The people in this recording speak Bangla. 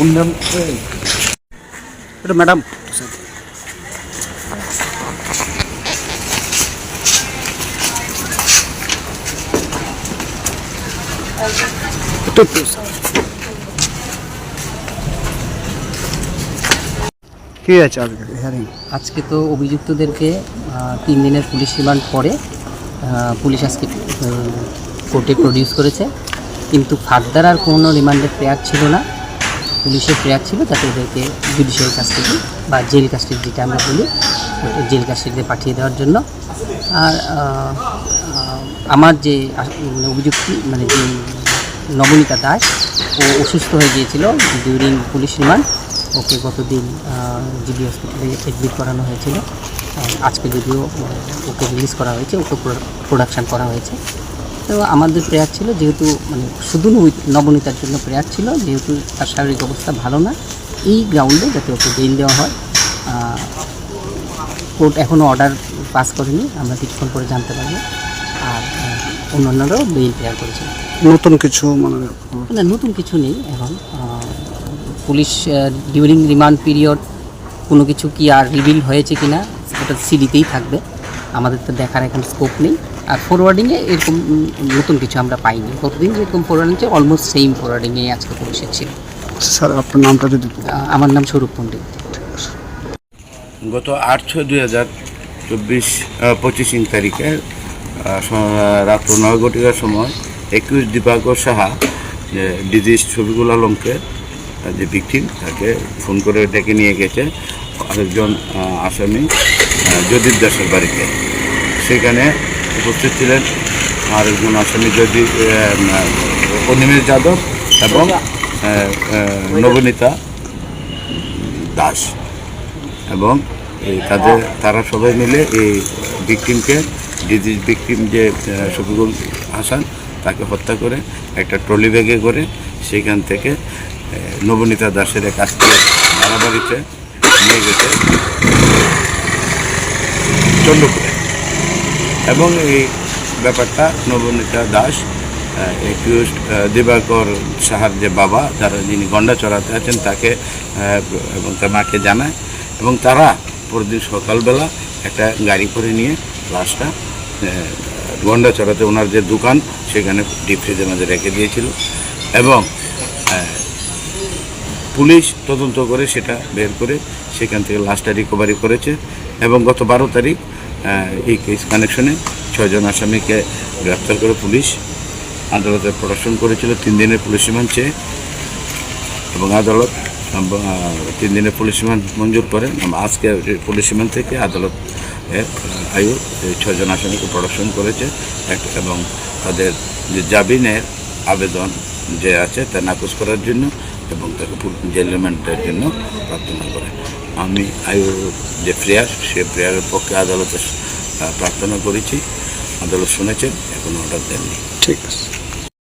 পুণ্যম। এটা ম্যাডাম। কি আছে আজকে হিয়ারিং আজকে তো অভিযুক্তদেরকে তিন দিনের পুলিশ রিমান্ড পরে পুলিশ আজকে কোর্টে প্রডিউস করেছে। কিন্তু ফার্দার আর কোনো রিমান্ডের প্রেয়ার ছিল না। পুলিশের প্রেয়ার ছিল যাতে ওদেরকে জুডিশিয়াল কাস্টডি বা জেল কাস্টডি যেটা আমরা বলি জেল কাস্টডিতে পাঠিয়ে দেওয়ার জন্য। আর আমার যে মানে অভিযুক্তি মানে যে নবনীতা দাস, ও অসুস্থ হয়ে গিয়েছিল ডিউরিং পুলিশ রিমান্ড ওকে গতদিন জিবি হসপিটালে এডমিট করানো হয়েছিল। আজকে যদিও ওকে রিলিজ করা হয়েছে, ওকে প্রোডাকশান করা হয়েছে। তো আমাদের প্রেয়ার ছিল যেহেতু মানে শুধু নবী- নবনীতার জন্য প্রেয়ার ছিল যেহেতু তার শারীরিক অবস্থা ভালো না এই গ্রাউন্ডে যাতে ওকে বেল দেওয়া হয় কোর্ট এখনও অর্ডার পাস করেনি আমরা কিছুক্ষণ পরে জানতে পারব। আর অন্যান্যরাও বেল প্রেয়ার করেছে। নতুন কিছু মানে না নতুন কিছু নেই এখন। পুলিশ ডিউরিং রিমান্ড পিরিয়ড কোনো কিছু কি আর রিভিল হয়েছে কি না ওটা সিডিতেই থাকবে। আমাদের তো দেখার এখন স্কোপ নেই। আর ফরওয়ার্ডিংয়ে এরকম নতুন কিছু আমরা পাইনি। কতদিন যেরকম ফরওয়ার্ডিং ছিল অলমোস্ট সেম ফরওয়ার্ডিংয়ে আজকে পুলিশের ছিল। স্যার আপনার নামটা যদি আমার নাম স্বরূপ পণ্ডিত। গত আট ছয় দুই হাজার চব্বিশ পঁচিশ ইং তারিখে রাত্র নয় ঘটিকার সময় একুশ দীপাকর সাহা যে ডিজিজ শফিকুল আলমকে যে ভিকটিম তাকে ফোন করে ডেকে নিয়ে গেছে আরেকজন আসামি যদীপ দাসের বাড়িতে। সেখানে উপস্থিত ছিলেন আরেকজন আসামি যদি অনিমেষ যাদব এবং নবনীতা দাস এবং তাদের, তারা সবাই মিলে এই ভিকটিমকে, ডিজিজ ভিকটিম যে শফিকুল হাসান, তাকে হত্যা করে একটা ট্রলি ব্যাগে করে সেখান থেকে নবনীতা দাসের এক আত্মীয় বাড়াবাড়িতে নিয়ে গেছে। চন্দ্রপুরে। এবং এই ব্যাপারটা নবনীতা দাস একিউজ দিবাকর সাহার যে বাবা, যারা যিনি গন্ডা চড়াতে আছেন, তাকে এবং তার মাকে জানায় এবং তারা পরদিন সকালবেলা একটা গাড়ি করে নিয়ে লাশটা গন্ডা চড়াতে ওনার যে দোকান, সেখানে ডিপ ফ্রিজের মধ্যে রেখে দিয়েছিল এবং পুলিশ তদন্ত করে সেটা বের করে সেখান থেকে লাশটা রিকভারি করেছে এবং গত বারো তারিখ এই কেস কানেকশনে ছয়জন আসামিকে গ্রেপ্তার করে পুলিশ আদালতে প্রদর্শন করেছিল। তিন দিনের পুলিশ রিমান্ড চেয়ে এবং আদালত তিন দিনের পুলিশ রিমান্ড মঞ্জুর করে। আজকে পুলিশ রিমান্ড থেকে আদালত আয়ু, এই ছয়জন আসামিকে প্রদর্শন করেছে। এবং তাদের যে জামিনের আবেদন যে আছে তা নাকচ করার জন্য এবং তাকে জেল রিমান্ডের জন্য প্রার্থনা করে। আমি আয়ু যে প্রেয়ার, সে প্রেয়ারের পক্ষে আদালতে প্রার্থনা করেছি। আদালত শুনেছেন, এখন অর্ডার দেননি। ঠিক আছে।